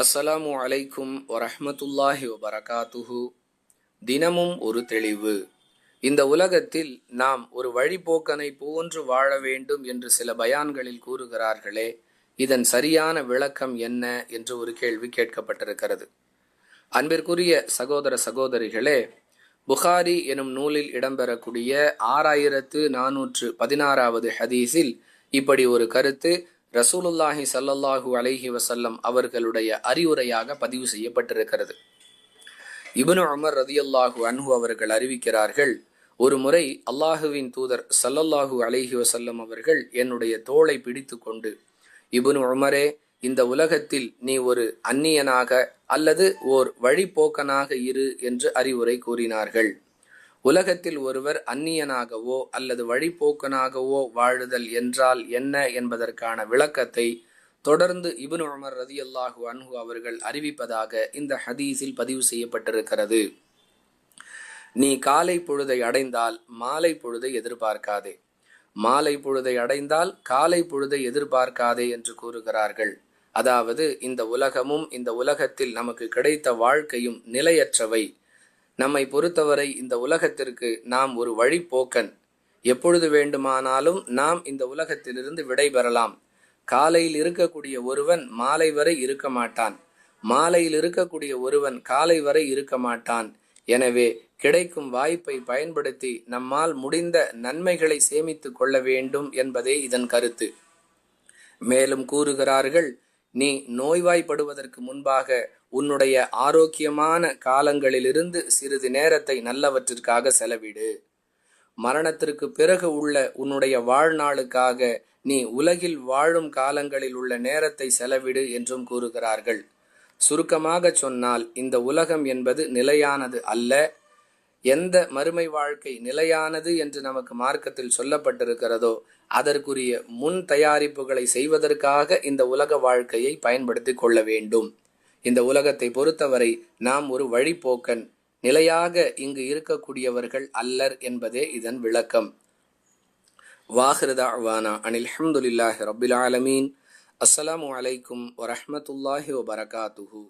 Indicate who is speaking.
Speaker 1: அஸ்ஸலாமு அலைக்கும் வரஹமத்துல்லாஹி வபரகாத்துஹு. தினமும் ஒரு தெளிவு. இந்த உலகத்தில் நாம் ஒரு வழிபோக்கனை போன்று வாழ வேண்டும் என்று சில பயான்களில் கூறுகிறார்களே இதன் சரியான விளக்கம் என்ன என்று ஒரு கேள்வி கேட்கப்பட்டிருக்கிறது. அன்பிற்குரிய சகோதர சகோதரிகளே புகாரி எனும் நூலில் இடம்பெறக்கூடிய ஆறாயிரத்து நானூற்று பதினாறாவது ஹதீஸில் இப்படி ஒரு கருத்து ரசூலுல்லாஹி சல்லல்லாஹு அலைஹி வசல்லம் அவர்களுடைய அறிவுரையாக பதிவு செய்யப்பட்டிருக்கிறது. இபனு அமர் ரதியல்லாஹு அன்ஹு அவர்கள் அறிவிக்கிறார்கள் ஒரு முறை அல்லாஹுவின் தூதர் சல்லல்லாஹு அலைஹி வசல்லம் அவர்கள் என்னுடைய தோளை பிடித்து கொண்டு இப்னு உமரே இந்த உலகத்தில் நீ ஒரு அந்நியனாக அல்லது ஓர் வழிப்போக்கனாக இரு என்று அறிவுரை கூறினார்கள். உலகத்தில் ஒருவர் அந்நியனாகவோ அல்லது வழிப்போக்கனாகவோ வாழுதல் என்றால் என்ன என்பதற்கான விளக்கத்தை தொடர்ந்து இபுன் உமர் ரதியல்லாஹு அன்ஹு அவர்கள் அறிவிப்பதாக இந்த ஹதீஸில் பதிவு செய்யப்பட்டிருக்கிறது. நீ காலை பொழுதை அடைந்தால் மாலை பொழுதை எதிர்பார்க்காதே. மாலை பொழுதை அடைந்தால் காலை பொழுதை எதிர்பார்க்காதே என்று கூறுகிறார்கள். அதாவது இந்த உலகமும் இந்த உலகத்தில் நமக்கு கிடைத்த வாழ்க்கையும் நிலையற்றவை. நம்மை பொறுத்தவரை இந்த உலகத்திற்கு நாம் ஒரு வழிப்போக்கன். எப்பொழுது வேண்டுமானாலும் நாம் இந்த உலகத்திலிருந்து விடைபெறலாம். காலையில் இருக்கக்கூடிய ஒருவன் மாலை வரை இருக்க மாட்டான். மாலையில் இருக்கக்கூடிய ஒருவன் காலை வரை இருக்க மாட்டான். எனவே கிடைக்கும் வாய்ப்பை பயன்படுத்தி நம்மால் முடிந்த நன்மைகளை சேமித்து கொள்ள வேண்டும் என்பதே இதன் கருத்து. மேலும் கூறுகிறார்கள் நீ நோய்வாய்ப்படுவதற்கு முன்பாக உன்னுடைய ஆரோக்கியமான காலங்களிலிருந்து சிறிது நேரத்தை நல்லவற்றிற்காக செலவிடு. மரணத்திற்கு பிறகு உள்ள உன்னுடைய வாழ்நாளுக்காக நீ உலகில் வாழும் காலங்களில் உள்ள நேரத்தை செலவிடு என்றும் கூறுகிறார்கள். சுருக்கமாக சொன்னால் இந்த உலகம் என்பது நிலையானது அல்ல. எந்த மறுமை வாழ்க்கை நிலையானது என்று நமக்கு மார்க்கத்தில் சொல்லப்பட்டிருக்கிறதோ அதற்குரிய முன் தயாரிப்புகளை செய்வதற்காக இந்த உலக வாழ்க்கையை பயன்படுத்தி கொள்ள வேண்டும். இந்த உலகத்தை பொறுத்தவரை நாம் ஒரு வழிபோக்கன் நிலையாக இங்கு இருக்கக்கூடியவர்கள் அல்லர் என்பதே இதன் விளக்கம். வாஹிருதாவானா அனில் அஹமதுல்லாஹி ரபில் ஆலமீன். அஸ்ஸலாமு அலைக்கும் வரஹமத்துல்லாஹி வபரகாத்துஹூ.